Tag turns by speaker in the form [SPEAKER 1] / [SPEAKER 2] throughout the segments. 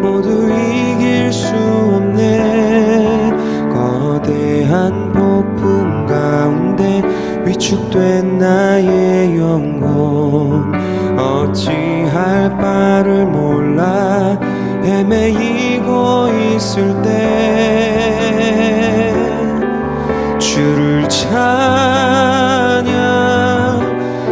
[SPEAKER 1] 모두 이길 수 없네 거대한 폭풍 가운데 위축된 나의 영혼. 어찌할 바를 몰라 헤매이고 있을 때 주를 찬양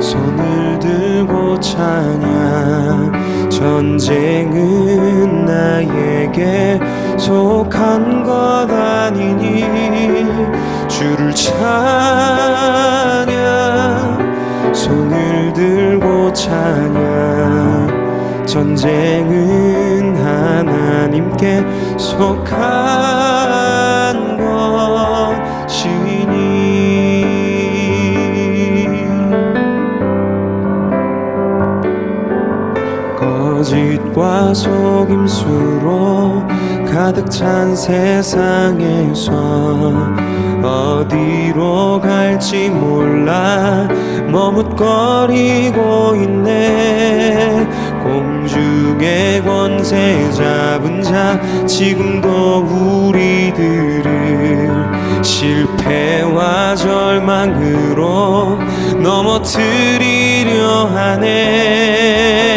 [SPEAKER 1] 손을 들고 찬양. 전쟁은 나에게 속한 것 아니니 주를 찬양 손을 들고 찬양. 전쟁은 하나님께 속한 과 속임수로 가득 찬 세상에서 어디로 갈지 몰라 머뭇거리고 있네. 공중의 권세 잡은 자 지금도 우리들을 실패와 절망으로 넘어뜨리려 하네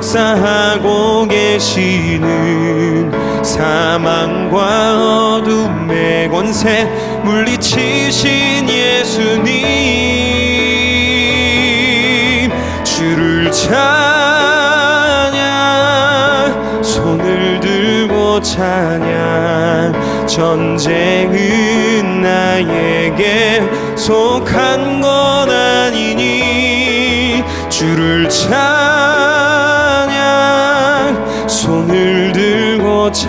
[SPEAKER 1] 역사하고 계시는 사망과 어둠의 권세 물리치신 예수님. 주를 찬양 손을 들고 찬양. 전쟁은 나에게 속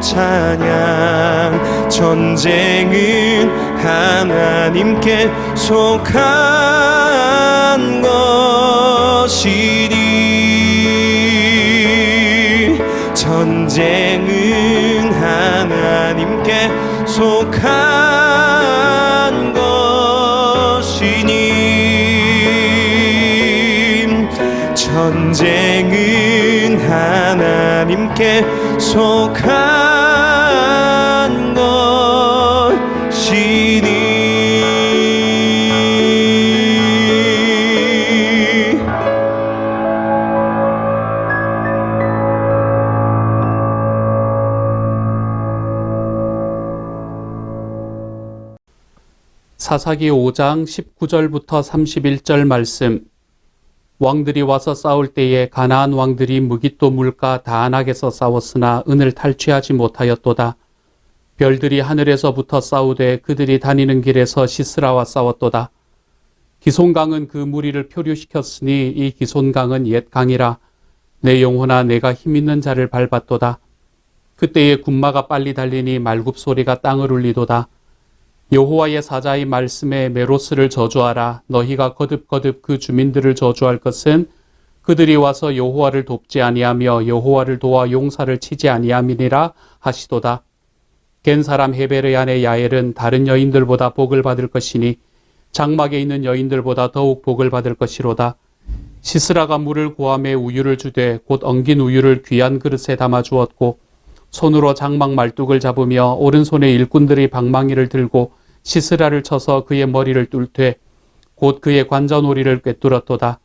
[SPEAKER 1] 찬양. 전쟁은 하나님께 속한 것이니. 전쟁은 하나님께 속한 것이니. 전쟁은 하나님께 속한
[SPEAKER 2] 사사기 5장 19절부터 31절 말씀. 왕들이 와서 싸울 때에 가나안 왕들이 무기또 물가 다안악에서 싸웠으나 은을 탈취하지 못하였도다. 별들이 하늘에서부터 싸우되 그들이 다니는 길에서 시스라와 싸웠도다. 기손강은 그 무리를 표류시켰으니 이 기손강은 옛 강이라 내 영혼아 내가 힘있는 자를 밟았도다. 그때에 군마가 빨리 달리니 말굽 소리가 땅을 울리도다. 여호와의 사자의 말씀에 메로스를 저주하라. 너희가 거듭거듭 그 주민들을 저주할 것은 그들이 와서 여호와를 돕지 아니하며 여호와를 도와 용사를 치지 아니함이니라 하시도다. 겐 사람 헤베르 안의 야엘은 다른 여인들보다 복을 받을 것이니 장막에 있는 여인들보다 더욱 복을 받을 것이로다. 시스라가 물을 구함에 우유를 주되 곧 엉긴 우유를 귀한 그릇에 담아 주었고 손으로 장막 말뚝을 잡으며 오른손에 일꾼들이 방망이를 들고 시스라를 쳐서 그의 머리를 뚫되 곧 그의 관자놀이를 꿰뚫었도다.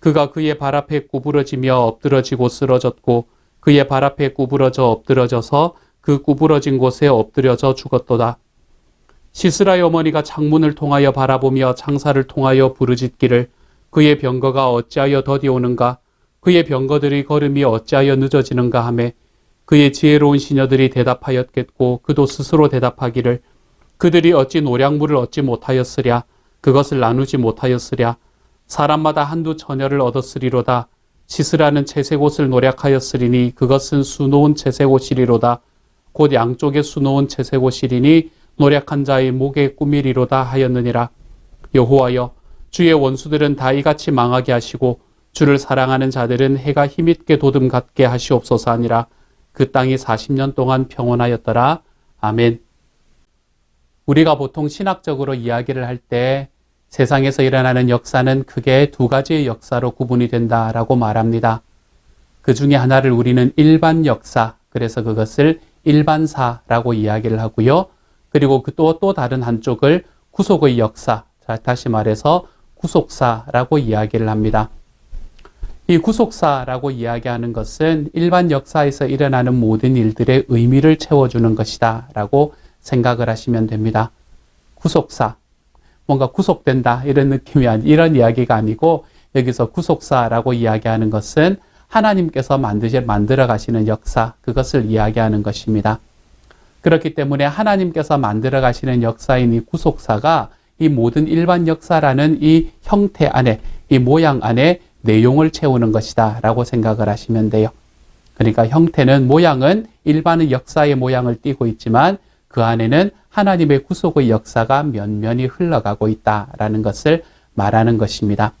[SPEAKER 2] 그가 그의 발 앞에 구부러지며 엎드러지고 쓰러졌고 그의 발 앞에 구부러져 엎드러져서 그 구부러진 곳에 엎드려져 죽었도다. 시스라의 어머니가 창문을 통하여 바라보며 창사를 통하여 부르짖기를 그의 병거가 어찌하여 더디오는가 그의 병거들의 걸음이 어찌하여 늦어지는가 하매 그의 지혜로운 시녀들이 대답하였겠고 그도 스스로 대답하기를 그들이 어찌 노량물을 얻지 못하였으랴? 그것을 나누지 못하였으랴? 사람마다 한두 처녀를 얻었으리로다. 시스라는 채색 옷을 노력하였으리니 그것은 수놓은 채색 옷이리로다. 곧 양쪽에 수놓은 채색 옷이리니 노력한 자의 목에 꾸미리로다 하였느니라. 여호와여 주의 원수들은 다 이같이 망하게 하시고 주를 사랑하는 자들은 해가 힘있게 도듬 갖게 하시옵소서 하니라. 그 땅이 40년 동안 평온하였더라. 아멘 우리가 보통 신학적으로 이야기를 할 때 세상에서 일어나는 역사는 크게 두 가지의 역사로 구분이 된다라고 말합니다. 그 중에 하나를 우리는 일반 역사, 그래서 그것을 일반사라고 이야기를 하고요. 그리고 그또또 다른 한쪽을 구속의 역사, 자, 다시 말해서 구속사라고 이야기를 합니다. 이 구속사라고 이야기하는 것은 일반 역사에서 일어나는 모든 일들의 의미를 채워주는 것이다 라고 생각을 하시면 됩니다. 구속사. 뭔가 구속된다. 이런 느낌이 아니, 이런 이야기가 아니고 여기서 구속사라고 이야기하는 것은 하나님께서 만드시, 만들어 가시는 역사, 그것을 이야기하는 것입니다. 그렇기 때문에 하나님께서 만들어 가시는 역사인 이 구속사가 이 모든 일반 역사라는 이 형태 안에, 이 모양 안에 내용을 채우는 것이다. 라고 생각을 하시면 돼요. 그러니까 형태는, 모양은 일반의 역사의 모양을 띠고 있지만 그 안에는 하나님의 구속의 역사가 면면이 흘러가고 있다라는 것을 말하는 것입니다.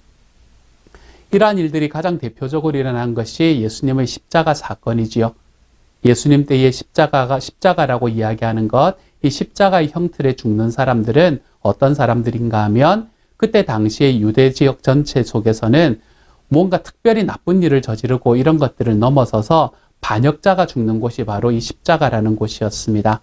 [SPEAKER 2] 이러한 일들이 가장 대표적으로 일어난 것이 예수님의 십자가 사건이지요. 예수님 때의 십자가가 십자가라고 이야기하는 것, 이 십자가의 형틀에 죽는 사람들은 어떤 사람들인가 하면 그때 당시의 유대 지역 전체 속에서는 뭔가 특별히 나쁜 일을 저지르고 이런 것들을 넘어서서 반역자가 죽는 곳이 바로 이 십자가라는 곳이었습니다.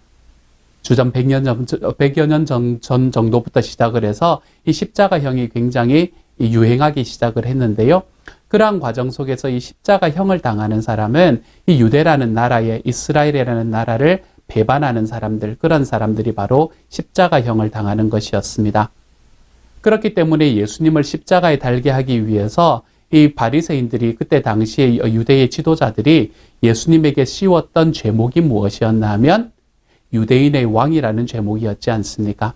[SPEAKER 2] 주전 100년 전, 100여 년 전, 전 정도부터 시작을 해서 이 십자가형이 굉장히 유행하기 시작을 했는데요. 그러한 과정 속에서 이 십자가형을 당하는 사람은 이 유대라는 나라에 이스라엘이라는 나라를 배반하는 사람들, 그런 사람들이 바로 십자가형을 당하는 것이었습니다. 그렇기 때문에 예수님을 십자가에 달게 하기 위해서 이 바리새인들이 그때 당시에 유대의 지도자들이 예수님에게 씌웠던 죄목이 무엇이었나 하면 유대인의 왕이라는 제목이었지 않습니까?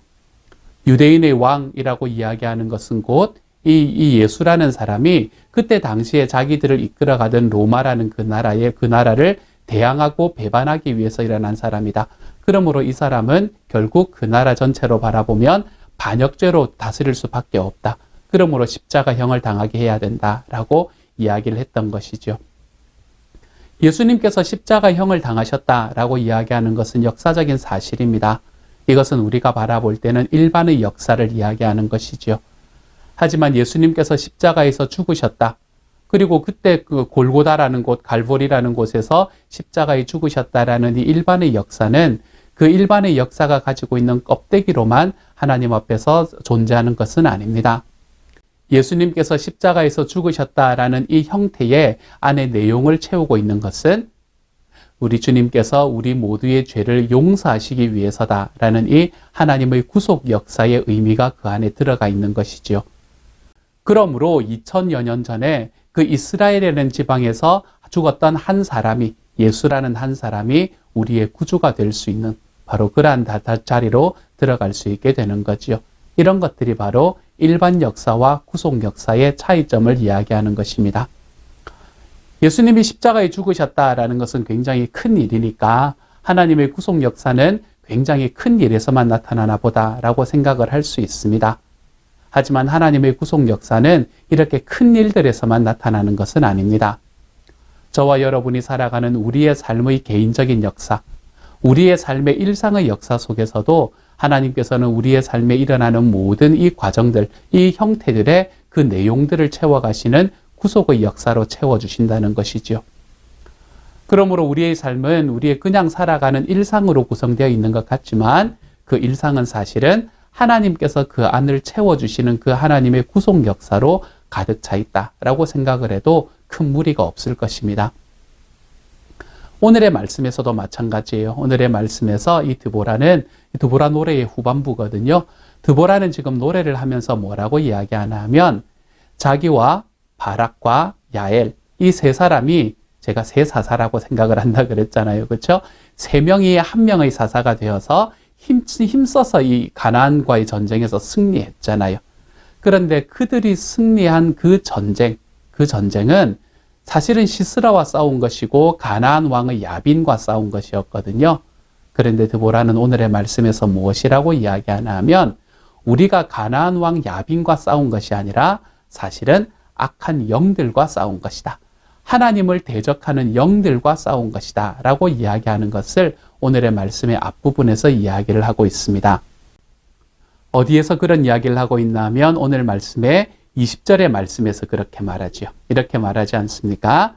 [SPEAKER 2] 유대인의 왕이라고 이야기하는 것은 곧 이, 이 예수라는 사람이 그때 당시에 자기들을 이끌어가던 로마라는 그 나라의 그 나라를 대항하고 배반하기 위해서 일어난 사람이다. 그러므로 이 사람은 결국 그 나라 전체로 바라보면 반역죄로 다스릴 수밖에 없다. 그러므로 십자가형을 당하게 해야 된다라고 이야기를 했던 것이죠. 예수님께서 십자가형을 당하셨다라고 이야기하는 것은 역사적인 사실입니다. 이것은 우리가 바라볼 때는 일반의 역사를 이야기하는 것이죠. 하지만 예수님께서 십자가에서 죽으셨다. 그리고 그때 그 골고다라는 곳, 갈보리라는 곳에서 십자가에 죽으셨다라는 이 일반의 역사는 그 일반의 역사가 가지고 있는 껍데기로만 하나님 앞에서 존재하는 것은 아닙니다. 예수님께서 십자가에서 죽으셨다라는 이 형태의 안에 내용을 채우고 있는 것은 우리 주님께서 우리 모두의 죄를 용서하시기 위해서다라는 이 하나님의 구속 역사의 의미가 그 안에 들어가 있는 것이지요. 그러므로 2000여 년 전에 그 이스라엘이라는 지방에서 죽었던 한 사람이 예수라는 한 사람이 우리의 구주가 될 수 있는 바로 그러한 자리로 들어갈 수 있게 되는 거지요. 이런 것들이 바로 일반 역사와 구속 역사의 차이점을 이야기하는 것입니다. 예수님이 십자가에 죽으셨다라는 것은 굉장히 큰 일이니까 하나님의 구속 역사는 굉장히 큰 일에서만 나타나나 보다라고 생각을 할 수 있습니다. 하지만 하나님의 구속 역사는 이렇게 큰 일들에서만 나타나는 것은 아닙니다. 저와 여러분이 살아가는 우리의 삶의 개인적인 역사, 우리의 삶의 일상의 역사 속에서도 하나님께서는 우리의 삶에 일어나는 모든 이 과정들, 이 형태들의 그 내용들을 채워가시는 구속의 역사로 채워주신다는 것이지요. 그러므로 우리의 삶은 우리의 그냥 살아가는 일상으로 구성되어 있는 것 같지만 그 일상은 사실은 하나님께서 그 안을 채워주시는 그 하나님의 구속 역사로 가득 차 있다라고 생각을 해도 큰 무리가 없을 것입니다. 오늘의 말씀에서도 마찬가지예요. 오늘의 말씀에서 이 드보라는 이 드보라 노래의 후반부거든요. 드보라는 지금 노래를 하면서 뭐라고 이야기하나 하면 자기와 바락과 야엘 이 세 사람이 제가 세 사사라고 생각을 한다 그랬잖아요. 그렇죠? 세 명이 한 명의 사사가 되어서 힘, 힘써서 이 가나안과의 전쟁에서 승리했잖아요. 그런데 그들이 승리한 그 전쟁, 그 전쟁은 사실은 시스라와 싸운 것이고 가나안 왕의 야빈과 싸운 것이었거든요. 그런데 드보라는 오늘의 말씀에서 무엇이라고 이야기하나 하면 우리가 가나안 왕 야빈과 싸운 것이 아니라 사실은 악한 영들과 싸운 것이다. 하나님을 대적하는 영들과 싸운 것이다. 라고 이야기하는 것을 오늘의 말씀의 앞부분에서 이야기를 하고 있습니다. 어디에서 그런 이야기를 하고 있나 하면 오늘 말씀의 20절의 말씀에서 그렇게 말하지요. 이렇게 말하지 않습니까?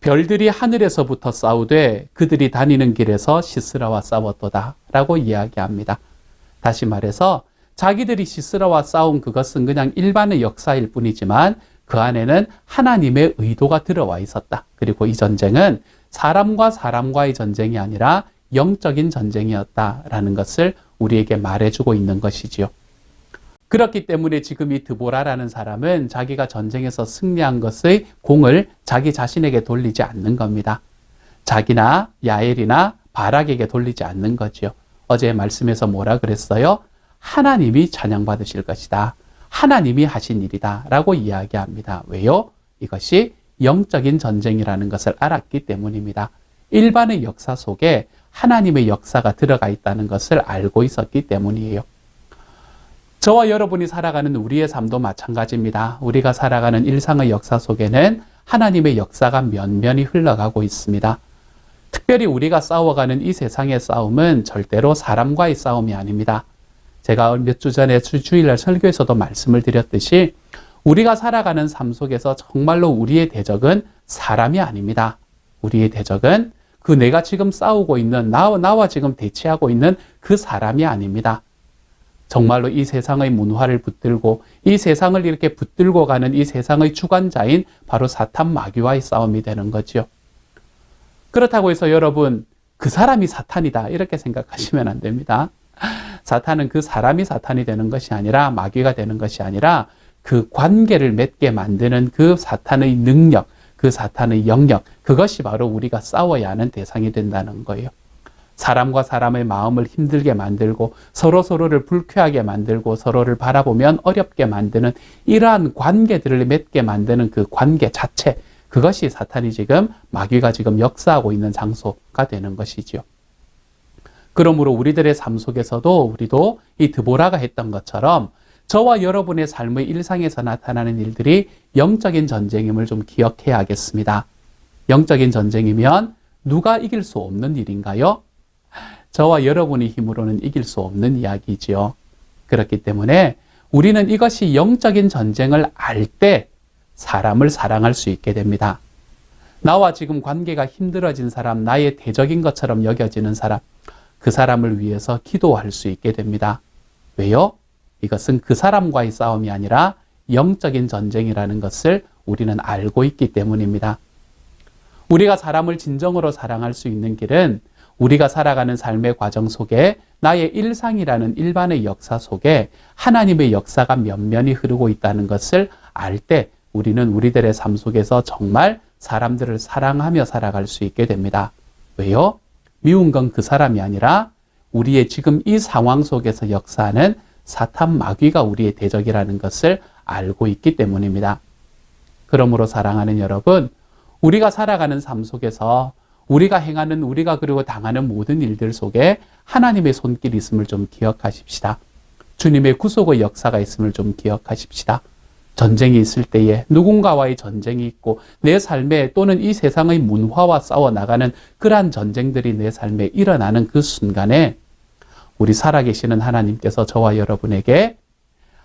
[SPEAKER 2] 별들이 하늘에서부터 싸우되 그들이 다니는 길에서 시스라와 싸웠도다. 라고 이야기합니다. 다시 말해서 자기들이 시스라와 싸운 그것은 그냥 일반의 역사일 뿐이지만 그 안에는 하나님의 의도가 들어와 있었다. 그리고 이 전쟁은 사람과 사람과의 전쟁이 아니라 영적인 전쟁이었다라는 것을 우리에게 말해주고 있는 것이지요. 그렇기 때문에 지금 이 드보라라는 사람은 자기가 전쟁에서 승리한 것의 공을 자기 자신에게 돌리지 않는 겁니다. 자기나 야엘이나 바락에게 돌리지 않는 거지요. 어제 말씀에서 뭐라 그랬어요? 하나님이 찬양받으실 것이다. 하나님이 하신 일이다. 라고 이야기합니다. 왜요? 이것이 영적인 전쟁이라는 것을 알았기 때문입니다. 일반의 역사 속에 하나님의 역사가 들어가 있다는 것을 알고 있었기 때문이에요. 저와 여러분이 살아가는 우리의 삶도 마찬가지입니다. 우리가 살아가는 일상의 역사 속에는 하나님의 역사가 면면히 흘러가고 있습니다. 특별히 우리가 싸워가는 이 세상의 싸움은 절대로 사람과의 싸움이 아닙니다. 제가 몇 주 전에 주일날 설교에서도 말씀을 드렸듯이 우리가 살아가는 삶 속에서 정말로 우리의 대적은 사람이 아닙니다. 우리의 대적은 그 내가 지금 싸우고 있는 나와, 나와 지금 대치하고 있는 그 사람이 아닙니다. 정말로 이 세상의 문화를 붙들고 이 세상을 이렇게 붙들고 가는 이 세상의 주관자인 바로 사탄 마귀와의 싸움이 되는 거죠. 그렇다고 해서 여러분 그 사람이 사탄이다 이렇게 생각하시면 안 됩니다. 사탄은 그 사람이 사탄이 되는 것이 아니라 마귀가 되는 것이 아니라 그 관계를 맺게 만드는 그 사탄의 능력, 그 사탄의 영역, 그것이 바로 우리가 싸워야 하는 대상이 된다는 거예요. 사람과 사람의 마음을 힘들게 만들고 서로 서로를 불쾌하게 만들고 서로를 바라보면 어렵게 만드는 이러한 관계들을 맺게 만드는 그 관계 자체, 그것이 사탄이 지금 마귀가 지금 역사하고 있는 장소가 되는 것이지요. 그러므로 우리들의 삶 속에서도 우리도 이 드보라가 했던 것처럼 저와 여러분의 삶의 일상에서 나타나는 일들이 영적인 전쟁임을 좀 기억해야 하겠습니다. 영적인 전쟁이면 누가 이길 수 없는 일인가요? 저와 여러분의 힘으로는 이길 수 없는 이야기지요. 그렇기 때문에 우리는 이것이 영적인 전쟁을 알 때 사람을 사랑할 수 있게 됩니다. 나와 지금 관계가 힘들어진 사람, 나의 대적인 것처럼 여겨지는 사람, 그 사람을 위해서 기도할 수 있게 됩니다. 왜요? 이것은 그 사람과의 싸움이 아니라 영적인 전쟁이라는 것을 우리는 알고 있기 때문입니다. 우리가 사람을 진정으로 사랑할 수 있는 길은 우리가 살아가는 삶의 과정 속에 나의 일상이라는 일반의 역사 속에 하나님의 역사가 면면히 흐르고 있다는 것을 알 때 우리는 우리들의 삶 속에서 정말 사람들을 사랑하며 살아갈 수 있게 됩니다. 왜요? 미운 건 그 사람이 아니라 우리의 지금 이 상황 속에서 역사하는 사탄 마귀가 우리의 대적이라는 것을 알고 있기 때문입니다. 그러므로 사랑하는 여러분, 우리가 살아가는 삶 속에서 우리가 행하는 우리가 그리고 당하는 모든 일들 속에 하나님의 손길이 있음을 좀 기억하십시다. 주님의 구속의 역사가 있음을 좀 기억하십시다. 전쟁이 있을 때에 누군가와의 전쟁이 있고 내 삶에 또는 이 세상의 문화와 싸워 나가는 그러한 전쟁들이 내 삶에 일어나는 그 순간에 우리 살아계시는 하나님께서 저와 여러분에게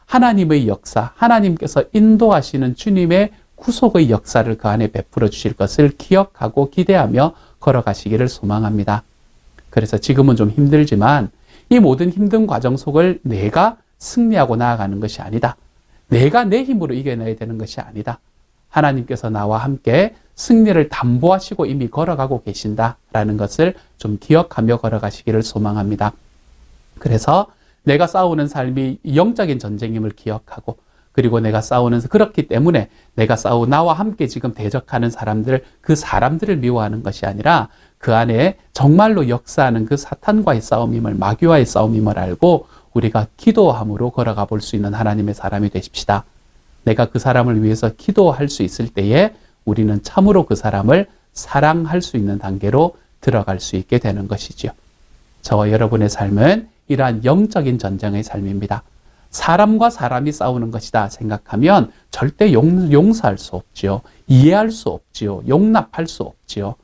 [SPEAKER 2] 하나님의 역사, 하나님께서 인도하시는 주님의 구속의 역사를 그 안에 베풀어 주실 것을 기억하고 기대하며 걸어가시기를 소망합니다. 그래서 지금은 좀 힘들지만 이 모든 힘든 과정 속을 내가 승리하고 나아가는 것이 아니다. 내가 내 힘으로 이겨내야 되는 것이 아니다. 하나님께서 나와 함께 승리를 담보하시고 이미 걸어가고 계신다라는 것을 좀 기억하며 걸어가시기를 소망합니다. 그래서 내가 싸우는 삶이 영적인 전쟁임을 기억하고 그리고 내가 싸우는 그렇기 때문에 내가 싸우 나와 함께 지금 대적하는 사람들 그 사람들을 미워하는 것이 아니라 그 안에 정말로 역사하는 그 사탄과의 싸움임을 마귀와의 싸움임을 알고 우리가 기도함으로 걸어가 볼 수 있는 하나님의 사람이 되십시다. 내가 그 사람을 위해서 기도할 수 있을 때에 우리는 참으로 그 사람을 사랑할 수 있는 단계로 들어갈 수 있게 되는 것이지요. 저와 여러분의 삶은 이러한 영적인 전쟁의 삶입니다. 사람과 사람이 싸우는 것이다 생각하면 절대 용, 용서할 수 없지요. 이해할 수 없지요. 용납할 수 없지요.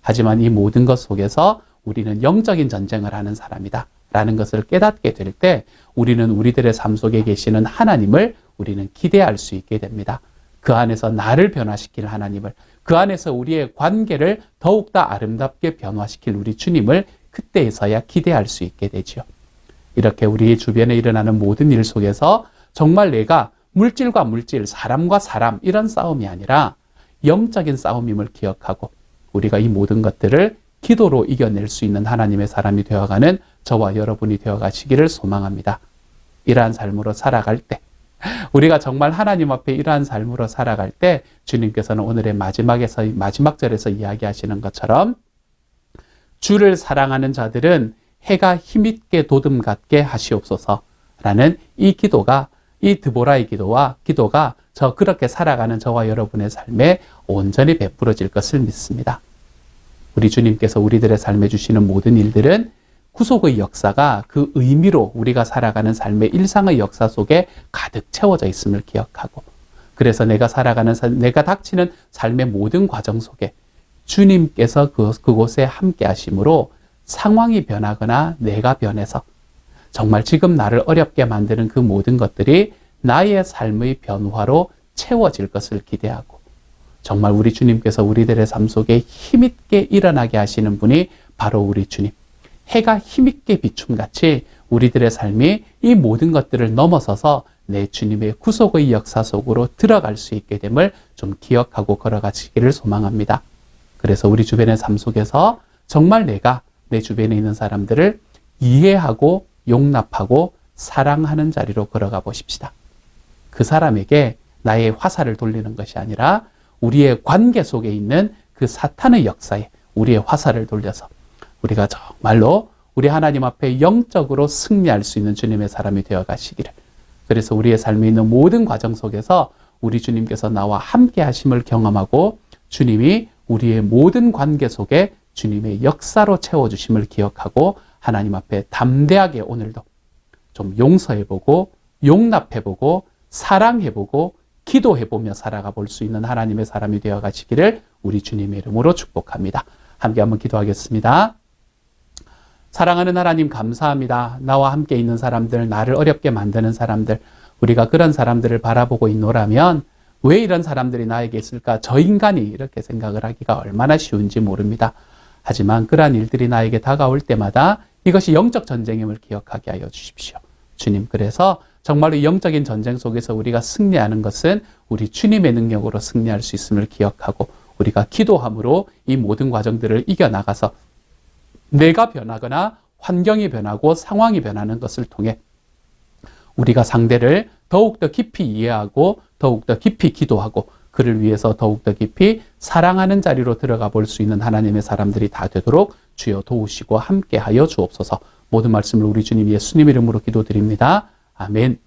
[SPEAKER 2] 하지만 이 모든 것 속에서 우리는 영적인 전쟁을 하는 사람이다. 라는 것을 깨닫게 될 때 우리는 우리들의 삶 속에 계시는 하나님을 우리는 기대할 수 있게 됩니다. 그 안에서 나를 변화시킬 하나님을, 그 안에서 우리의 관계를 더욱더 아름답게 변화시킬 우리 주님을 그때에서야 기대할 수 있게 되지요. 이렇게 우리 주변에 일어나는 모든 일 속에서 정말 내가 물질과 물질, 사람과 사람 이런 싸움이 아니라 영적인 싸움임을 기억하고 우리가 이 모든 것들을 기도로 이겨낼 수 있는 하나님의 사람이 되어가는 저와 여러분이 되어가시기를 소망합니다. 이러한 삶으로 살아갈 때, 우리가 정말 하나님 앞에 이러한 삶으로 살아갈 때, 주님께서는 오늘의 마지막에서, 마지막 절에서 이야기하시는 것처럼, 주를 사랑하는 자들은 해가 힘있게 도듬 같게 하시옵소서라는 이 기도가, 이 드보라의 기도와 기도가 저 그렇게 살아가는 저와 여러분의 삶에 온전히 베풀어질 것을 믿습니다. 우리 주님께서 우리들의 삶에 주시는 모든 일들은 구속의 역사가 그 의미로 우리가 살아가는 삶의 일상의 역사 속에 가득 채워져 있음을 기억하고 그래서 내가 살아가는 내가 닥치는 삶의 모든 과정 속에 주님께서 그, 그곳에 함께 하심으로 상황이 변하거나 내가 변해서 정말 지금 나를 어렵게 만드는 그 모든 것들이 나의 삶의 변화로 채워질 것을 기대하고 정말 우리 주님께서 우리들의 삶 속에 힘있게 일어나게 하시는 분이 바로 우리 주님. 해가 힘있게 비춤같이 우리들의 삶이 이 모든 것들을 넘어서서 내 주님의 구속의 역사 속으로 들어갈 수 있게 됨을 좀 기억하고 걸어가시기를 소망합니다. 그래서 우리 주변의 삶 속에서 정말 내가 내 주변에 있는 사람들을 이해하고 용납하고 사랑하는 자리로 걸어가 보십시다. 그 사람에게 나의 화살을 돌리는 것이 아니라 우리의 관계 속에 있는 그 사탄의 역사에 우리의 화살을 돌려서 우리가 정말로 우리 하나님 앞에 영적으로 승리할 수 있는 주님의 사람이 되어 가시기를. 그래서 우리의 삶에 있는 모든 과정 속에서 우리 주님께서 나와 함께 하심을 경험하고 주님이 우리의 모든 관계 속에 주님의 역사로 채워주심을 기억하고 하나님 앞에 담대하게 오늘도 좀 용서해보고 용납해보고 사랑해보고 기도해보며 살아가 볼 수 있는 하나님의 사람이 되어 가시기를 우리 주님의 이름으로 축복합니다. 함께 한번 기도하겠습니다. 사랑하는 하나님 감사합니다. 나와 함께 있는 사람들, 나를 어렵게 만드는 사람들, 우리가 그런 사람들을 바라보고 있노라면 왜 이런 사람들이 나에게 있을까? 저 인간이 이렇게 생각을 하기가 얼마나 쉬운지 모릅니다. 하지만 그러한 일들이 나에게 다가올 때마다 이것이 영적 전쟁임을 기억하게 하여 주십시오. 주님, 그래서 정말로 영적인 전쟁 속에서 우리가 승리하는 것은 우리 주님의 능력으로 승리할 수 있음을 기억하고 우리가 기도함으로 이 모든 과정들을 이겨나가서 내가 변하거나 환경이 변하고 상황이 변하는 것을 통해 우리가 상대를 더욱더 깊이 이해하고 더욱더 깊이 기도하고 그를 위해서 더욱더 깊이 사랑하는 자리로 들어가 볼 수 있는 하나님의 사람들이 다 되도록 주여 도우시고 함께 하여 주옵소서 모든 말씀을 우리 주님 예수님 이름으로 기도드립니다. 아멘.